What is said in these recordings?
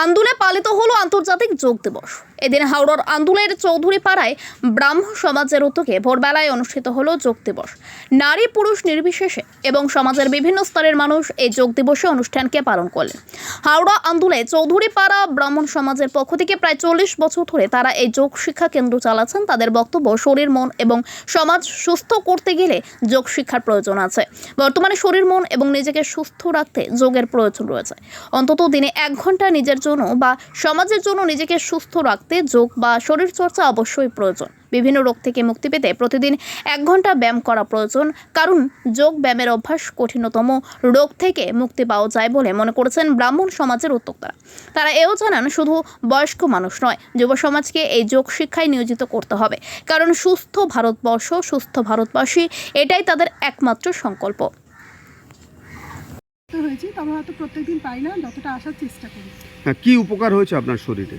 আন্দুলে পালিত হলো আন্তর্জাতিক যোগ দিবস। এদিন হাওড়ার আন্দুলের চৌধুরী পাড়ায় ব্রাহ্ম সমাজের উদ্যোগে ভোরবেলায় অনুষ্ঠিত হলো যোগ দিবস। নারী পুরুষ নির্বিশেষে এবং সমাজের বিভিন্ন স্তরের মানুষ এই যোগ দিবসে অনুষ্ঠানকে পালন করলেন। হাওড়া আন্দুলে চৌধুরী পাড়া ব্রাহ্মণ সমাজের পক্ষ থেকে প্রায় চল্লিশ বছর ধরে তারা এই যোগ শিক্ষা কেন্দ্র চালাচ্ছেন। তাদের বক্তব্য, শরীর, মন এবং সমাজ সুস্থ করতে গেলে যোগ শিক্ষার প্রয়োজন আছে। বর্তমানে শরীর, মন এবং নিজেকে সুস্থ রাখতে যোগের প্রয়োজন রয়েছে। অন্তত দিনে এক ঘণ্টা নিজের জন্য বা সমাজের জন্য নিজেকে সুস্থ রাখতে যোগ বা শরীর চর্চা অবশ্যই প্রয়োজন। বিভিন্ন রোগ থেকে মুক্তি পেতে প্রতিদিন এক ঘণ্টা ব্যায়াম করা প্রয়োজন। কারণ যোগ ব্যায়ামের অভ্যাস কঠিনতম রোগ থেকে মুক্তি পাওয়া যায় বলে মনে করেছেন ব্রাহ্মণ সমাজের উদ্যোক্তারা। তারা এও জানান, শুধু বয়স্ক মানুষ নয়, যুব সমাজকে এই যোগ শিক্ষায় নিয়োজিত করতে হবে। কারণ সুস্থ ভারতবর্ষ, সুস্থ ভারতবাসী, এটাই তাদের একমাত্র সংকল্প। হয়েছি তবে হয়তো প্রত্যেকদিন পাই না যতটা আসার চেষ্টা করি। হ্যাঁ কী উপকার হয়েছে আপনার শরীরে?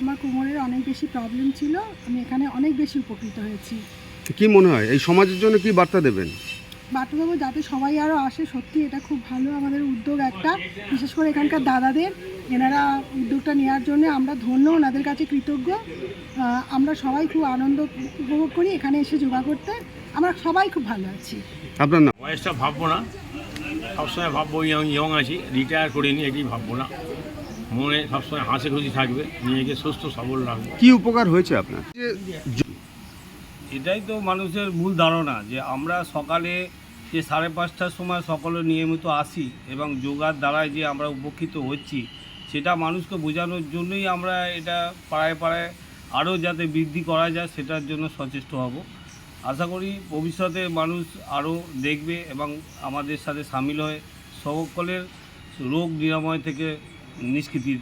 আমার কোমরের অনেক বেশি প্রবলেম ছিল আমি এখানে অনেক বেশি উপকৃত হয়েছি। কি মনে হয় এই সমাজের জন্য কি বার্তা দেবেন? বাটুবাবু যাতে সবাই আরও আসে সত্যি এটা খুব ভালো আমাদের উদ্যোগ একটা বিশেষ করে এখানকার দাদাদের এনারা উদ্যোগটা নেওয়ার জন্য আমরা ধন্য ওনাদের কাছে কৃতজ্ঞ। আমরা সবাই খুব আনন্দ উপভোগ করি এখানে এসে যোগা করতে। আমরা সবাই খুব ভালো আছি। আপনার নাম? বয়সটা ভাববো না। সবসময় ভাববো ইয়ং ইয়ং আছি রিটায়ার করে করিনি এটি ভাববো না। মনে সবসময় হাসি খুশি থাকবে নিজেকে সুস্থ সবল রাখব। কি উপকার হয়েছে আপনার? এটাই তো মানুষের ভুল ধারণা যে আমরা সকালে যে সাড়ে পাঁচটার সময় সকলে নিয়মিত আসি এবং যোগার দ্বারায় যে আমরা উপকৃত হচ্ছি সেটা মানুষকে বোঝানোর জন্যই আমরা এটা পাড়ায় পাড়ায় আরও যাতে বৃদ্ধি করা যায় সেটার জন্য সচেষ্ট হব। আশা করি ভবিষ্যতে মানুষ আরও দেখবে এবং আমাদের সাথে সামিল হয় সকলের রোগ নিরাময় থেকে নিষ্কৃতির